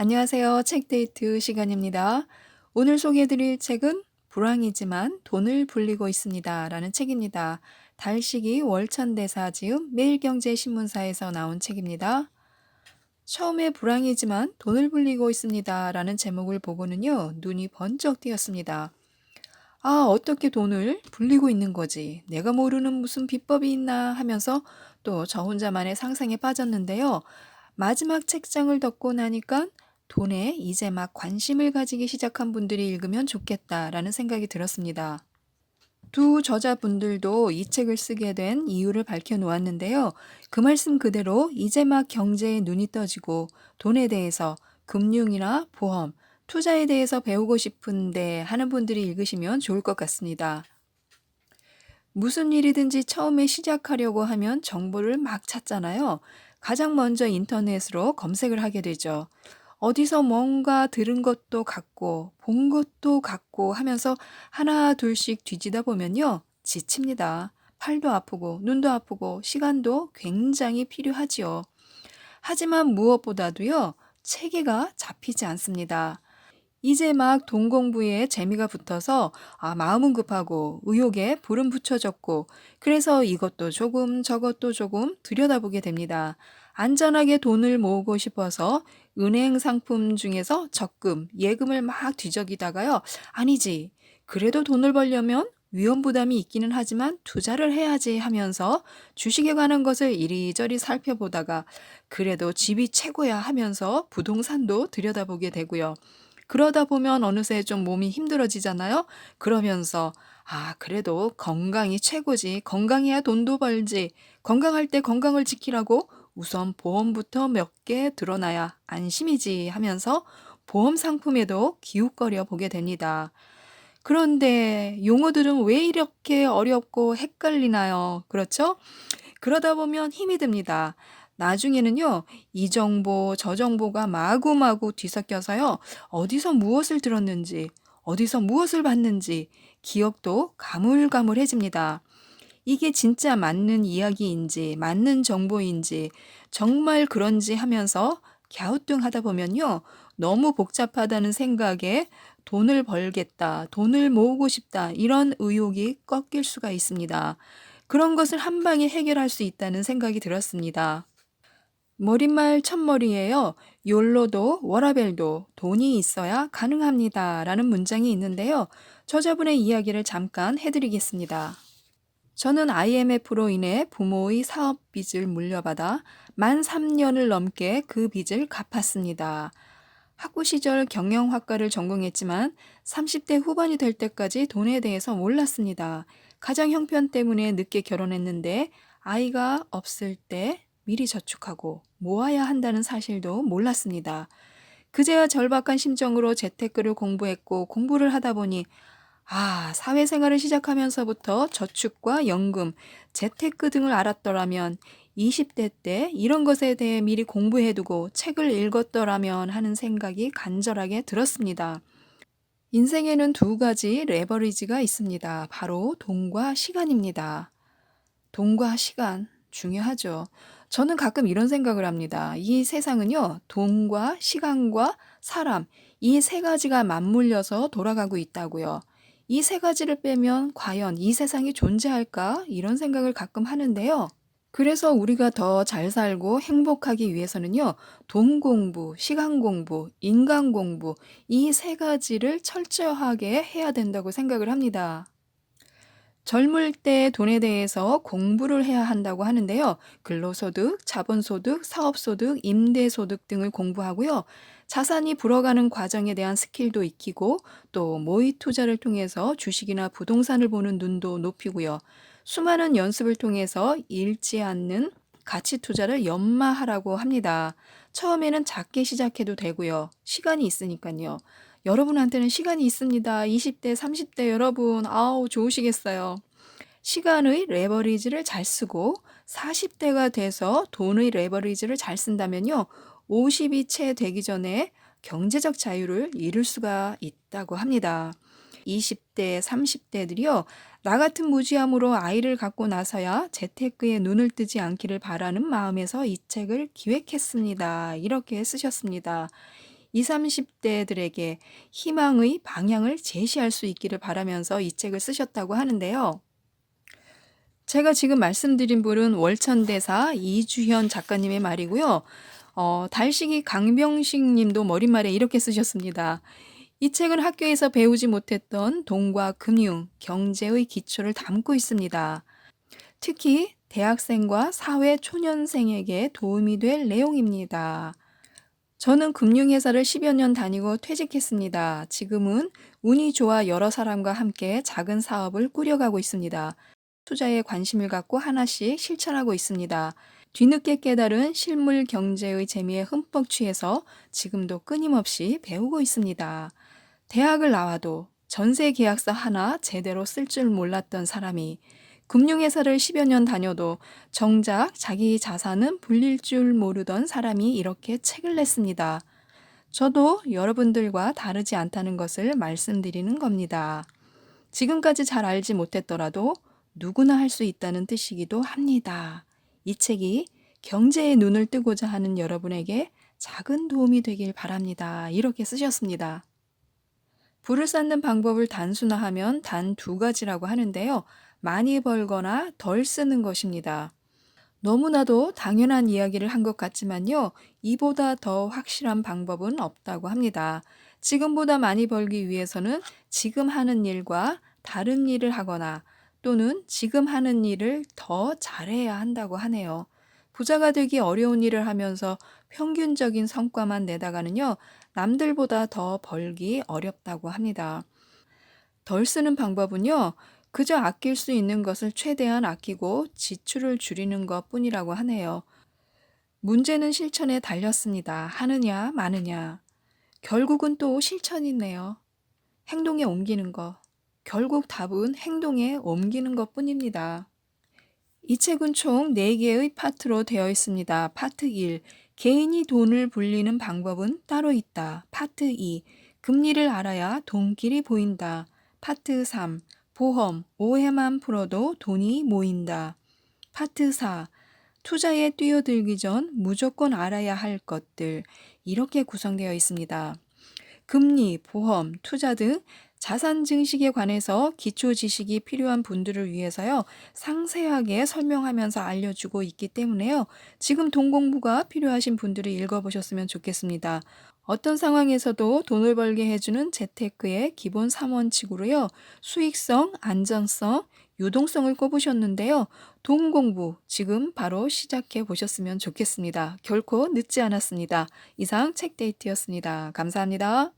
안녕하세요. 책데이트 시간입니다. 오늘 소개해드릴 책은 불황이지만 돈을 불리고 있습니다. 라는 책입니다. 달식이 월천대사 지음 매일경제신문사에서 나온 책입니다. 처음에 불황이지만 돈을 불리고 있습니다. 라는 제목을 보고는요, 눈이 번쩍 띄었습니다. 아, 어떻게 돈을 불리고 있는 거지? 내가 모르는 무슨 비법이 있나 하면서 또 저 혼자만의 상상에 빠졌는데요. 마지막 책장을 덮고 나니까 돈에 이제 막 관심을 가지기 시작한 분들이 읽으면 좋겠다라는 생각이 들었습니다. 두 저자분들도 이 책을 쓰게 된 이유를 밝혀 놓았는데요. 그 말씀 그대로 이제 막 경제에 눈이 떠지고 돈에 대해서 금융이나 보험, 투자에 대해서 배우고 싶은데 하는 분들이 읽으시면 좋을 것 같습니다. 무슨 일이든지 처음에 시작하려고 하면 정보를 막 찾잖아요. 가장 먼저 인터넷으로 검색을 하게 되죠. 어디서 뭔가 들은 것도 같고, 본 것도 같고 하면서 하나 둘씩 뒤지다 보면요. 지칩니다. 팔도 아프고, 눈도 아프고, 시간도 굉장히 필요하지요. 하지만 무엇보다도요. 체계가 잡히지 않습니다. 이제 막돈 공부에 재미가 붙어서 아, 마음은 급하고 의욕에 불은 붙여졌고 그래서 이것도 조금 저것도 조금 들여다보게 됩니다. 안전하게 돈을 모으고 싶어서 은행 상품 중에서 적금, 예금을 막 뒤적이다가요. 아니지. 그래도 돈을 벌려면 위험 부담이 있기는 하지만 투자를 해야지 하면서 주식에 관한 것을 이리저리 살펴보다가 그래도 집이 최고야 하면서 부동산도 들여다보게 되고요. 그러다 보면 어느새 좀 몸이 힘들어지잖아요. 그러면서 아, 그래도 건강이 최고지. 건강해야 돈도 벌지. 건강할 때 건강을 지키라고 우선 보험부터 몇개 드러나야 안심이지 하면서 보험 상품에도 기웃거려 보게 됩니다. 그런데 용어들은 왜 이렇게 어렵고 헷갈리나요? 그렇죠? 그러다 보면 힘이 듭니다. 나중에는요, 이 정보, 저 정보가 마구마구 뒤섞여서요, 어디서 무엇을 들었는지, 어디서 무엇을 봤는지, 기억도 가물가물해집니다. 이게 진짜 맞는 이야기인지, 맞는 정보인지, 정말 그런지 하면서 갸우뚱 하다 보면요, 너무 복잡하다는 생각에 돈을 벌겠다, 돈을 모으고 싶다, 이런 의욕이 꺾일 수가 있습니다. 그런 것을 한 방에 해결할 수 있다는 생각이 들었습니다. 머릿말 첫머리에요. 욜로도 워라벨도 돈이 있어야 가능합니다. 라는 문장이 있는데요. 저자분의 이야기를 잠깐 해드리겠습니다. 저는 IMF로 인해 부모의 사업 빚을 물려받아 만 3년을 넘게 그 빚을 갚았습니다. 학부 시절 경영학과를 전공했지만 30대 후반이 될 때까지 돈에 대해서 몰랐습니다. 가장 형편 때문에 늦게 결혼했는데 아이가 없을 때 미리 저축하고 모아야 한다는 사실도 몰랐습니다. 그제야 절박한 심정으로 재테크를 공부했고 공부를 하다 보니 아, 사회생활을 시작하면서부터 저축과 연금, 재테크 등을 알았더라면 20대 때 이런 것에 대해 미리 공부해두고 책을 읽었더라면 하는 생각이 간절하게 들었습니다. 인생에는 두 가지 레버리지가 있습니다. 바로 돈과 시간입니다. 돈과 시간 중요하죠. 저는 가끔 이런 생각을 합니다. 이 세상은요, 돈과 시간과 사람, 이 세 가지가 맞물려서 돌아가고 있다고요. 이 세 가지를 빼면 과연 이 세상이 존재할까? 이런 생각을 가끔 하는데요. 그래서 우리가 더 잘 살고 행복하기 위해서는요, 돈 공부, 시간 공부, 인간 공부, 이 세 가지를 철저하게 해야 된다고 생각을 합니다. 젊을 때 돈에 대해서 공부를 해야 한다고 하는데요. 근로소득, 자본소득, 사업소득, 임대소득 등을 공부하고요. 자산이 불어가는 과정에 대한 스킬도 익히고 또 모의 투자를 통해서 주식이나 부동산을 보는 눈도 높이고요. 수많은 연습을 통해서 잃지 않는 가치 투자를 연마하라고 합니다. 처음에는 작게 시작해도 되고요. 시간이 있으니까요. 여러분한테는 시간이 있습니다. 20대, 30대 여러분, 아우, 좋으시겠어요. 시간의 레버리지를 잘 쓰고 40대가 돼서 돈의 레버리지를 잘 쓴다면요. 50이 채 되기 전에 경제적 자유를 이룰 수가 있다고 합니다. 20대, 30대들이요. 나 같은 무지함으로 아이를 갖고 나서야 재테크에 눈을 뜨지 않기를 바라는 마음에서 이 책을 기획했습니다. 이렇게 쓰셨습니다. 20, 30대들에게 희망의 방향을 제시할 수 있기를 바라면서 이 책을 쓰셨다고 하는데요. 제가 지금 말씀드린 분은 월천대사 이주현 작가님의 말이고요. 어, 달식이 강병식 님도 머릿말에 이렇게 쓰셨습니다. 이 책은 학교에서 배우지 못했던 돈과 금융, 경제의 기초를 담고 있습니다. 특히 대학생과 사회 초년생에게 도움이 될 내용입니다. 저는 금융회사를 10여 년 다니고 퇴직했습니다. 지금은 운이 좋아 여러 사람과 함께 작은 사업을 꾸려가고 있습니다. 투자에 관심을 갖고 하나씩 실천하고 있습니다. 뒤늦게 깨달은 실물 경제의 재미에 흠뻑 취해서 지금도 끊임없이 배우고 있습니다. 대학을 나와도 전세 계약서 하나 제대로 쓸 줄 몰랐던 사람이 금융회사를 10여 년 다녀도 정작 자기 자산은 불릴 줄 모르던 사람이 이렇게 책을 냈습니다. 저도 여러분들과 다르지 않다는 것을 말씀드리는 겁니다. 지금까지 잘 알지 못했더라도 누구나 할 수 있다는 뜻이기도 합니다. 이 책이 경제의 눈을 뜨고자 하는 여러분에게 작은 도움이 되길 바랍니다. 이렇게 쓰셨습니다. 불을 쌓는 방법을 단순화하면 단 두 가지라고 하는데요. 많이 벌거나 덜 쓰는 것입니다. 너무나도 당연한 이야기를 한 것 같지만요. 이보다 더 확실한 방법은 없다고 합니다. 지금보다 많이 벌기 위해서는 지금 하는 일과 다른 일을 하거나 또는 지금 하는 일을 더 잘해야 한다고 하네요. 부자가 되기 어려운 일을 하면서 평균적인 성과만 내다가는요, 남들보다 더 벌기 어렵다고 합니다. 덜 쓰는 방법은요, 그저 아낄 수 있는 것을 최대한 아끼고 지출을 줄이는 것 뿐이라고 하네요. 문제는 실천에 달렸습니다. 하느냐, 마느냐. 결국은 또 실천이네요. 행동에 옮기는 것. 결국 답은 행동에 옮기는 것 뿐입니다. 이 책은 총 4개의 파트로 되어 있습니다. 파트 1. 개인이 돈을 불리는 방법은 따로 있다. 파트 2. 금리를 알아야 돈길이 보인다. 파트 3. 보험, 오해만 풀어도 돈이 모인다. 파트 4. 투자에 뛰어들기 전 무조건 알아야 할 것들. 이렇게 구성되어 있습니다. 금리, 보험, 투자 등 자산 증식에 관해서 기초 지식이 필요한 분들을 위해서요, 상세하게 설명하면서 알려주고 있기 때문에요, 지금 돈 공부가 필요하신 분들이 읽어보셨으면 좋겠습니다. 어떤 상황에서도 돈을 벌게 해주는 재테크의 기본 3원칙으로요, 수익성, 안전성, 유동성을 꼽으셨는데요. 돈 공부 지금 바로 시작해 보셨으면 좋겠습니다. 결코 늦지 않았습니다. 이상 책데이트였습니다. 감사합니다.